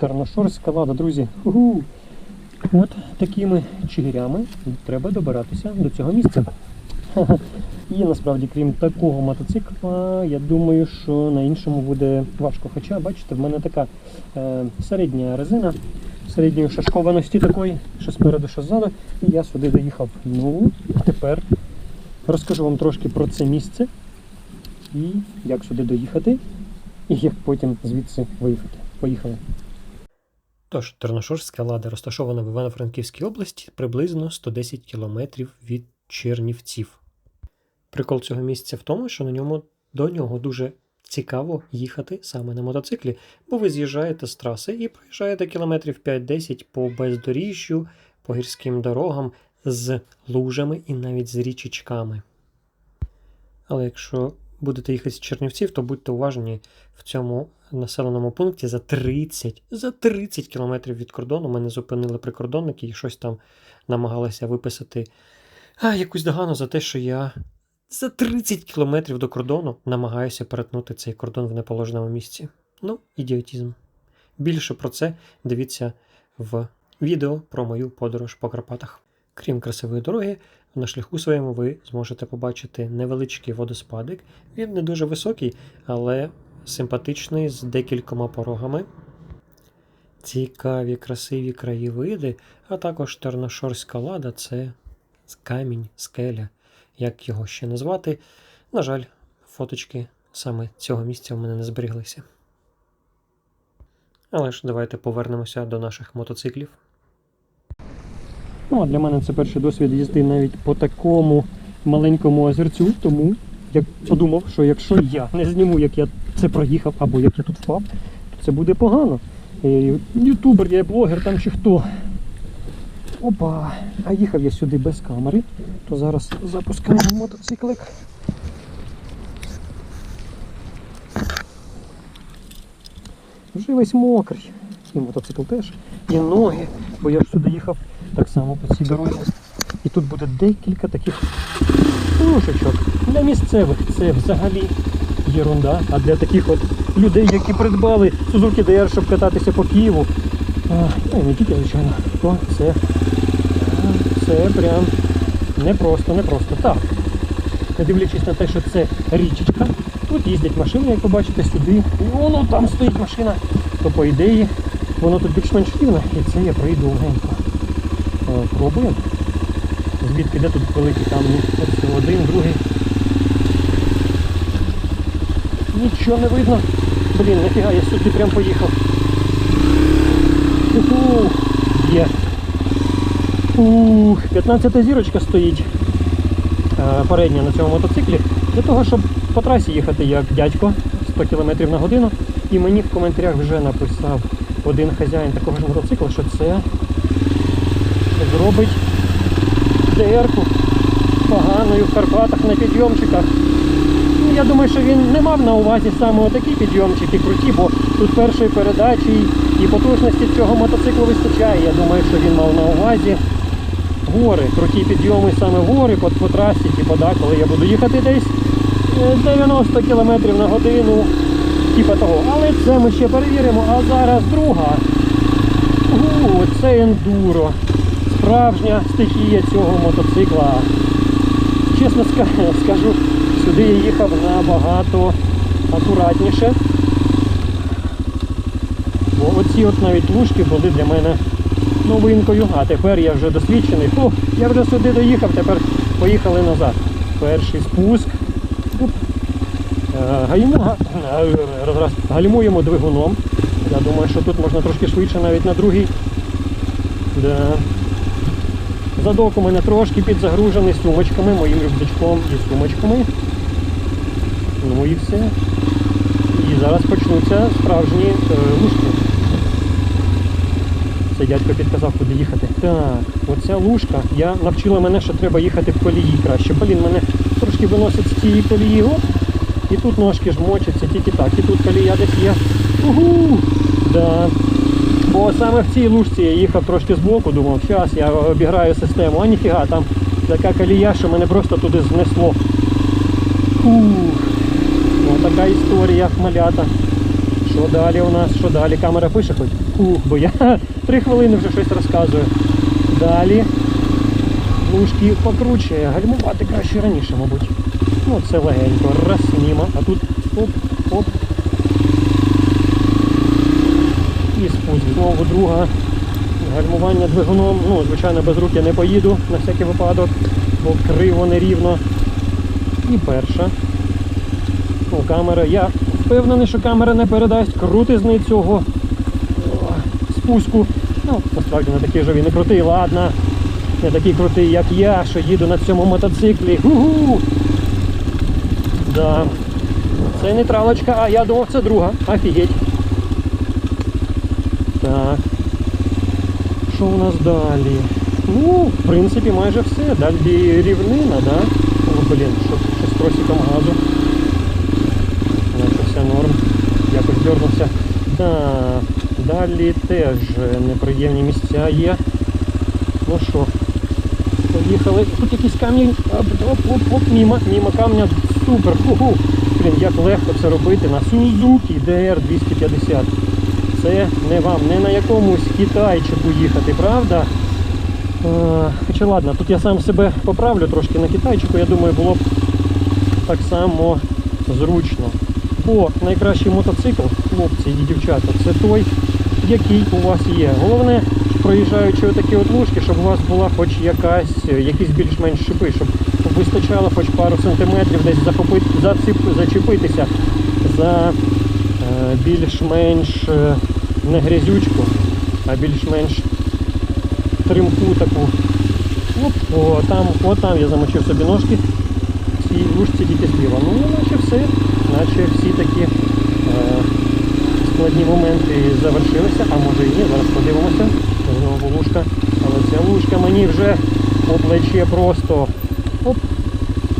Карношорська лада, друзі. Угу. От такими чигирями треба добиратися до цього місця. І насправді, крім такого мотоцикла, я думаю, що на іншому буде важко. Хоча, бачите, в мене така е, середня резина, середньої шашкованості такої, що спереду, що ззаду, і я сюди доїхав. Ну, тепер розкажу вам трошки про це місце і як сюди доїхати, і як потім звідси виїхати. Поїхали. Тож, Терношорська лада розташована в Івано-Франківській області приблизно 110 кілометрів від Чернівців. Прикол цього місця в тому, що на ньому до нього дуже цікаво їхати саме на мотоциклі, бо ви з'їжджаєте з траси і проїжджаєте кілометрів 5-10 по бездоріжжю, по гірським дорогам з лужами і навіть з річечками. Але якщо будете їхати з Чернівців, то будьте уважні в цьому населеному пункті за 30, за 30 кілометрів від кордону мене зупинили прикордонники і щось там намагалися виписати а, якусь догану за те, що я за 30 кілометрів до кордону намагаюся перетнути цей кордон в неположеному місці. Ну, ідіотізм. Більше про це дивіться в відео про мою подорож по Карпатах. Крім красивої дороги, на шляху своєму ви зможете побачити невеличкий водоспадик. Він не дуже високий, але симпатичний з декількома порогами. Цікаві, красиві краєвиди, а також Терношорська лада це камінь, скеля, як його ще назвати. На жаль, фоточки саме цього місця в мене не зберіглися. Але ж давайте повернемося до наших мотоциклів. Ну, а для мене це перший досвід їзди навіть по такому маленькому озерцю, тому я подумав, що якщо я не зніму, як я це проїхав, або як я тут впав, то це буде погано. Е, Ютубер, я блогер там чи хто. Опа! А їхав я сюди без камери, то зараз запускаємо мотоциклик. Вже весь мокрий. І мотоцикл теж. І ноги, бо я ж сюди їхав так само по цій дорозі. І тут буде декілька таких лужечок. Для місцевих це взагалі єрунда. А для таких от людей, які придбали Suzuki DR, щоб кататися по Києву, ну не тільки, звичайно, то це, це прям непросто, непросто. Так, не дивлячись на те, що це річечка, тут їздять машини, як ви бачите, сюди. І воно там стоїть машина. То по ідеї воно тут більш-менш рівне, і це я пройду легенько. Е, Пробуємо. Звідки де тут великі камні? Ось один, другий. Нічого не видно. Блін, нафіга, я сюди прям поїхав. Уху, є. Ух, 15 зірочка стоїть е, передня на цьому мотоциклі. Для того, щоб по трасі їхати як дядько 100 км на годину. І мені в коментарях вже написав один хазяїн такого ж мотоцикла, що це зробить ДР-ку поганою в Карпатах на підйомчиках. Я думаю, що він не мав на увазі саме такі підйомчики круті, бо тут першої передачі і потужності цього мотоциклу вистачає. Я думаю, що він мав на увазі гори, круті підйоми саме гори по, по трасі, типу, да, коли я буду їхати десь е, 90 км на годину, типа того. Але це ми ще перевіримо. А зараз друга. У, це ендуро. Справжня стихія цього мотоцикла. Чесно скажу, сюди я їхав набагато акуратніше. Бо оці от навіть лужки були для мене новинкою, а тепер я вже досвідчений. О, я вже сюди доїхав, тепер поїхали назад. Перший спуск. Е, Гаємо, га- е, гальмуємо двигуном. Я думаю, що тут можна трошки швидше навіть на другий. Да. Задок у мене трошки підзагружений сумочками, моїм рюкзачком і сумочками. Ну і все. І зараз почнуться справжні е, лужки. Це дядько підказав, куди їхати. Так, оця лужка, я навчила мене, що треба їхати в колії краще. Блін, мене трошки виносить з цієї колії. Оп, і тут ножки ж мочаться, тільки так. І тут колія десь є. Угу! Да. Бо саме в цій лужці я їхав трошки збоку, думав, зараз я обіграю систему, а ніфіга, там така колія, що мене просто туди знесло. Фух. Ну, така історія, малята. Що далі у нас? Що далі? Камера пише хоч? Ух, бо я три хвилини вже щось розказую. Далі. Лужки покруче, гальмувати краще раніше, мабуть. Ну, це легенько. Раз, мімо. А тут оп, оп. І спуск друга. Гальмування двигуном. Ну, звичайно, без рук я не поїду на всякий випадок, бо криво нерівно. І перша. Ну, камера. Я впевнений, що камера не передасть крутизни цього спуску. Ну, насправді не такий же він і крутий, ладно. Не такий крутий, як я, що їду на цьому мотоциклі. Гу-гу! Да. Це нейтралочка, а я думав, це друга. Офігеть. Так. Що у нас далі? Ну, в принципі, майже все. Далі рівнина, да? О, блін, що, що з тросиком газу. Наче все норм. Якось дернувся. Так, далі теж неприємні місця є. Ну що, поїхали. Тут якийсь камінь. Оп, оп, оп, оп, мімо, мімо камня. Супер. Блін, як легко це робити на Suzuki DR250. Це не вам, не на якомусь китайчику їхати, правда? Е, Хоча ладно, тут я сам себе поправлю трошки на китайчику, я думаю, було б так само зручно. Бо найкращий мотоцикл, хлопці і дівчата, це той, який у вас є. Головне, проїжджаючи отакі от лужки, щоб у вас була хоч якась, якісь більш-менш шипи, щоб вистачало хоч пару сантиметрів десь захопити, зачепитися за е, більш-менш е, не грязючку, а більш-менш тримку таку. Оп, о, там, о, там я замочив собі ножки. В цій лужці тільки зліва. Ну, наче все, наче всі такі е, складні моменти завершилися, а може і ні, зараз подивимося. Знову лужка. Але ця лужка мені вже по просто. Оп.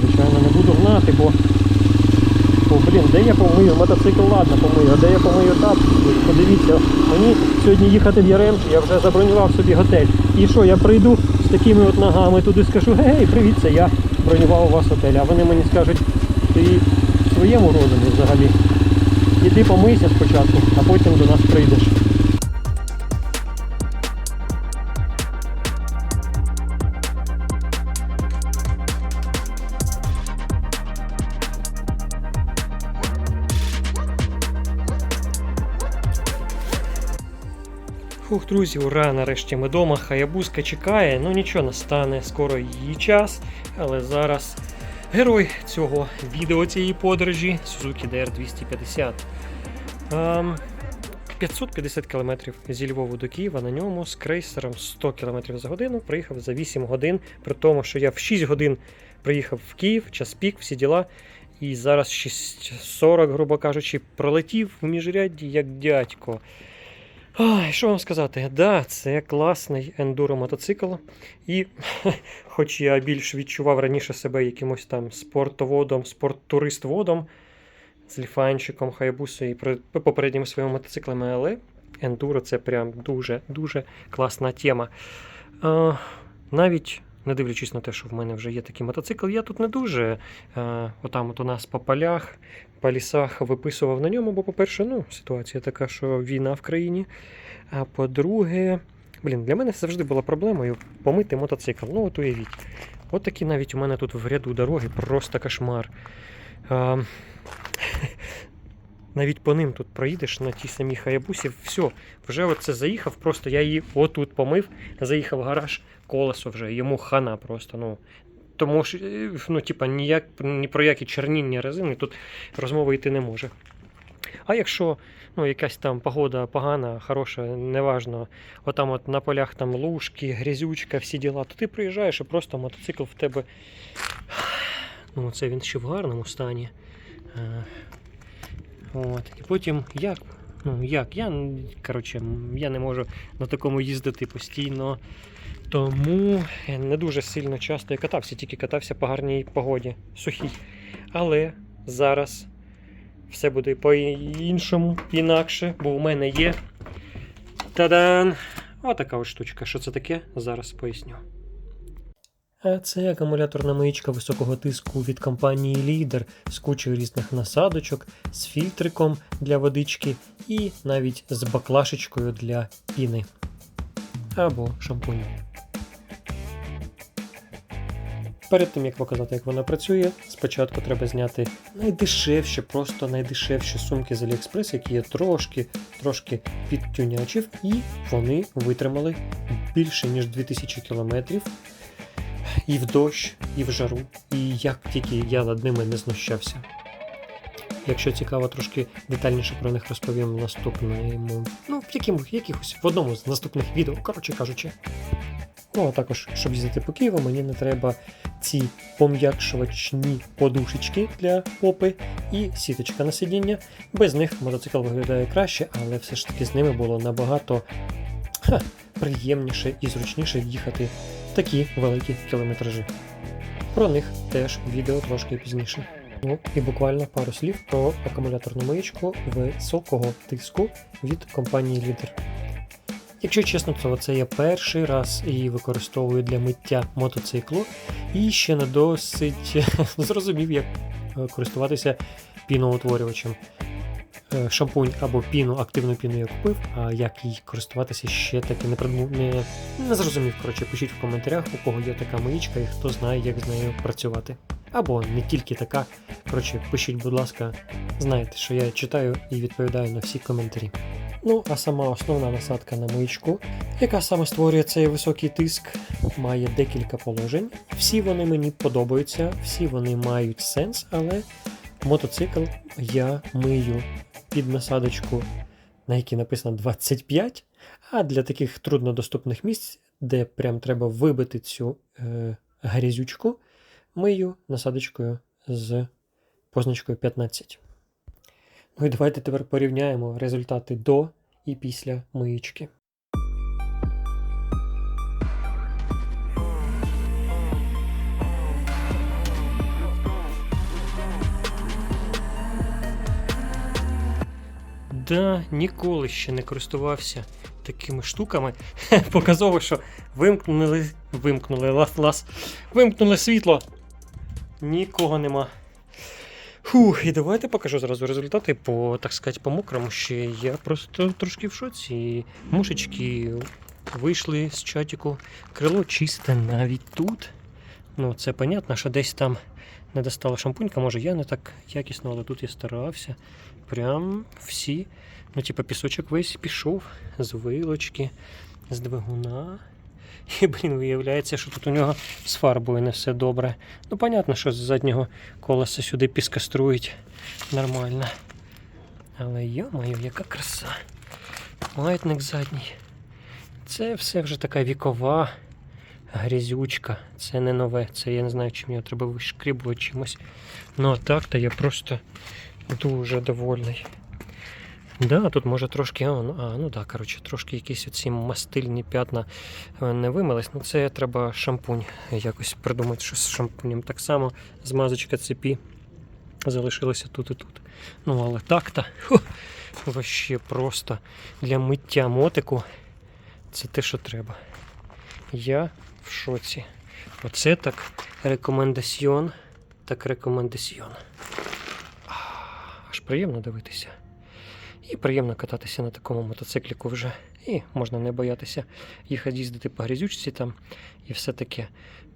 Звичайно, не буду гнати, бо блін, де я помию? Мотоцикл, ладно, помию, а де я помию так, Подивіться, мені сьогодні їхати в Яремче, я вже забронював собі готель. І що, я прийду з такими от ногами туди скажу, гей, привіт, це я бронював у вас готель. А вони мені скажуть, ти в своєму розумі взагалі. Іди помийся спочатку, а потім до нас прийдеш. Фух, друзі, ура! Нарешті ми вдома. Хаябуска чекає. Ну нічого, настане скоро її час. Але зараз герой цього відео цієї подорожі Suzuki DR250. Ем, 550 км зі Львову до Києва на ньому з крейсером 100 км за годину приїхав за 8 годин, при тому, що я в 6 годин приїхав в Київ, час пік, всі діла. І зараз 6.40, грубо кажучи, пролетів в міжрядді як дядько. Ай, що вам сказати? Да, це класний ендуро мотоцикл. І хоч я більш відчував раніше себе якимось там спортоводом, спорттурист-водом з ліфанчиком, хайбусою і попередніми своїми мотоциклами, але ендуро це прям дуже-дуже класна тема. Навіть не дивлячись на те, що в мене вже є такий мотоцикл, я тут не дуже а, отам от у нас по полях, по лісах виписував на ньому, бо, по-перше, ну, ситуація така, що війна в країні. А по-друге, блін, для мене завжди була проблемою помити мотоцикл. Ну, от уявіть. От такі навіть у мене тут в ряду дороги просто кошмар. А, навіть по ним тут проїдеш на тій самій хаябусі, все, вже от це заїхав, просто я її отут помив, заїхав в гараж, колесо вже, йому хана просто. ну. Тому що, е, ну, типа, ніяк, ні про які черніння резини тут розмови йти не може. А якщо ну, якась там погода погана, хороша, неважно, отам от на полях там лужки, грязючка, всі діла, то ти приїжджаєш і просто мотоцикл в тебе. Ну, це він ще в гарному стані. Е, От. І потім як? Ну, як? Я, коротше, я не можу на такому їздити постійно. Тому не дуже сильно часто я катався, тільки катався по гарній погоді, сухій. Але зараз все буде по-іншому, інакше, бо у мене є. Та-дан! Отака от штучка. Що це таке? Зараз поясню. Це акумуляторна миючка високого тиску від компанії Leader з кучою різних насадочок, з фільтриком для водички і навіть з баклашечкою для піни або шампуню. Перед тим як показати, як вона працює, спочатку треба зняти найдешевші, просто найдешевші сумки з AliExpress, які я трошки, трошки підтюнячив, і вони витримали більше ніж 2000 кілометрів і в дощ, і в жару, і як тільки я над ними не знущався. Якщо цікаво, трошки детальніше про них розповім в наступному, ну, в яким, якихось в одному з наступних відео, коротше кажучи. Ну, а також, щоб їздити по Києву, мені не треба ці пом'якшувачні подушечки для попи і сіточка на сидіння. Без них мотоцикл виглядає краще, але все ж таки з ними було набагато ха, приємніше і зручніше їхати такі великі кілометражі. Про них теж відео трошки пізніше. Ну і буквально пару слів про акумуляторну маячку високого тиску від компанії Leader. Якщо чесно, то це я перший раз її використовую для миття мотоциклу і ще не досить зрозумів, як е, користуватися піноутворювачем. Е, Шампунь або піну, активну піну я купив, а як їй користуватися ще таки не придумав, не, не зрозумів. Коротше, пишіть в коментарях, у кого є така маїчка і хто знає, як з нею працювати. Або не тільки така. Коротше, пишіть, будь ласка, знаєте, що я читаю і відповідаю на всі коментарі. Ну, а сама основна насадка на маячку, яка саме створює цей високий тиск, має декілька положень. Всі вони мені подобаються, всі вони мають сенс, але мотоцикл я мию під насадочку, на якій написано 25, а для таких труднодоступних місць, де прям треба вибити цю е, грязючку, мию насадочкою з позначкою 15. Ну і давайте тепер порівняємо результати до і після миючки. Да, ніколи ще не користувався такими штуками. Показово, що вимкнули, вимкнули лас, лас, вимкнули світло. Нікого нема. Фух, і давайте покажу зразу результати по, так сказати, по мокрому ще. Я просто трошки в шоці. Мушечки вийшли з чатіку. Крило чисте навіть тут. Ну, це понятно, що десь там не достала шампунька. Може я не так якісно, але тут я старався. Прям всі. Ну, типа, пісочок весь пішов з вилочки, з двигуна. І, блін, виявляється, що тут у нього з фарбою не все добре. Ну, понятно, що з заднього колеса сюди піскаструють нормально. Але йо-моє, яка краса. Маятник задній. Це все вже така вікова грязючка. Це не нове. Це я не знаю, чим його треба вишкрібувати чимось. Ну а так-то я просто дуже довольний. Да, тут може трошки, ну, а, ну да, коротше, трошки якісь оці мастильні п'ятна е, не вимились. Ну це треба шампунь якось придумати, що з шампунем. Так само змазочка цепі залишилася тут і тут. Ну, але так-то вообще просто для миття мотику це те, що треба. Я в шоці. Оце так рекомендаціон, так рекомендаціон. Аж приємно дивитися. І приємно кататися на такому мотоцикліку вже. І можна не боятися їхати їздити по грязючці там і все таке.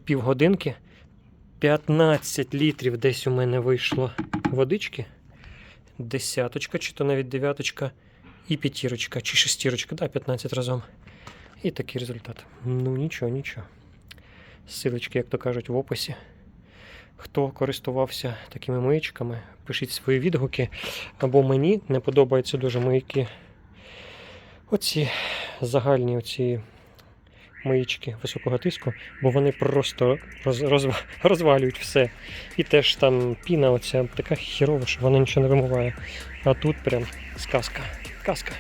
Півгодинки. 15 літрів десь у мене вийшло водички. Десяточка, чи то навіть дев'яточка, і п'ятірочка, чи шестірочка, да, 15 разом. І такий результат. Ну нічого, нічого. Силочки, як то кажуть, в описі. Хто користувався такими миючками, пишіть свої відгуки. Або мені не подобаються дуже мийки. Оці загальні оці миючки високого тиску, бо вони просто роз, розва- розвалюють все. І теж там піна оця така хірова, що вона нічого не вимиває. А тут прям сказка. Казка.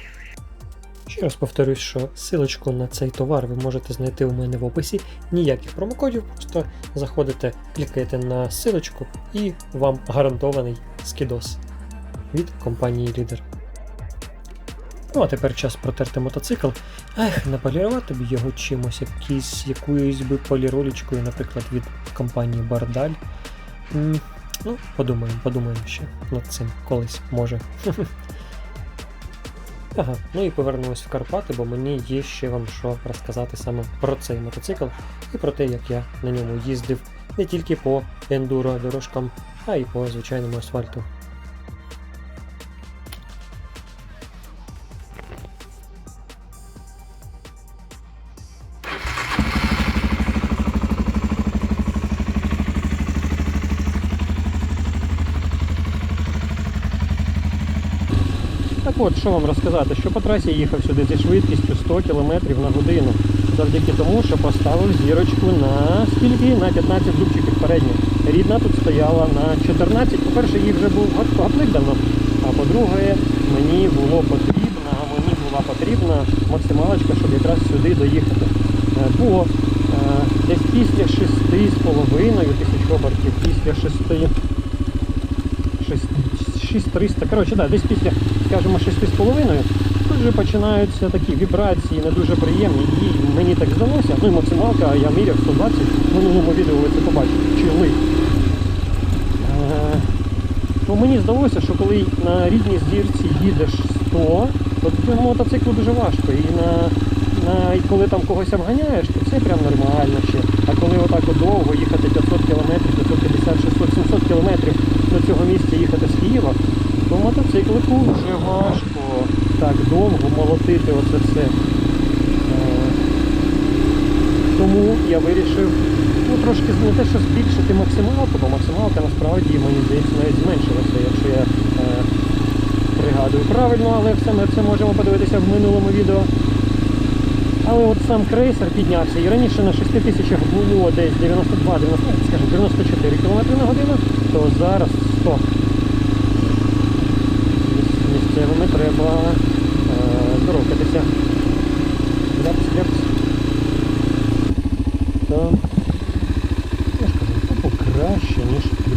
Ще раз повторюсь, що силочку на цей товар ви можете знайти у мене в описі. Ніяких промокодів, просто заходите, клікаєте на силочку і вам гарантований скідос від компанії Leader. Ну а тепер час протерти мотоцикл. Ех, наполірувати б його чимось, якийсь, якоюсь би поліролічкою, наприклад, від компанії Бардаль. Ну, подумаємо, подумаємо ще над цим колись може. Ага, ну і повернемось в Карпати, бо мені є ще вам що розказати саме про цей мотоцикл і про те, як я на ньому їздив не тільки по ендуро дорожкам, а й по звичайному асфальту. От, що вам розказати, що по трасі їхав сюди зі швидкістю 100 км на годину, завдяки тому, що поставив зірочку на скільки? На 15 зубчиків передніх. Рідна тут стояла на 14. По-перше, їй вже був гаплик давно. А по-друге, мені було потрібна, мені була потрібна максималочка, щоб якраз сюди доїхати. Е, Бо е, десь після 6,5 тисяч обертів, після 6 6300, коротше, да, десь після, скажімо, 6,5 тут вже починаються такі вібрації не дуже приємні. І мені так здалося, ну і максималка я міряв 120, в минулому відео ви це побачите, чили. Е, то мені здалося, що коли на рідній зірці їдеш 100, то цьому мотоциклу дуже важко. І на, і коли там когось обганяєш, то це прям нормально ще. А коли отак от довго їхати 500 км, 550, 600, 700 км до цього місця їхати з Києва, то мотоциклику вже важко так довго молотити оце все. Е, Тому я вирішив ну, трошки не те, що збільшити максималку, бо максималка насправді, мені здається, навіть зменшилася, якщо я е, пригадую правильно, але все ми це можемо подивитися в минулому відео. Але от сам крейсер піднявся і раніше на 6 тисячах було десь 92, 90, скажімо, 94 км на годину, то зараз 100. Місцевими треба е, здоровкатися. Ляпс, ляпс. Я ж кажу, то покраще, ніж.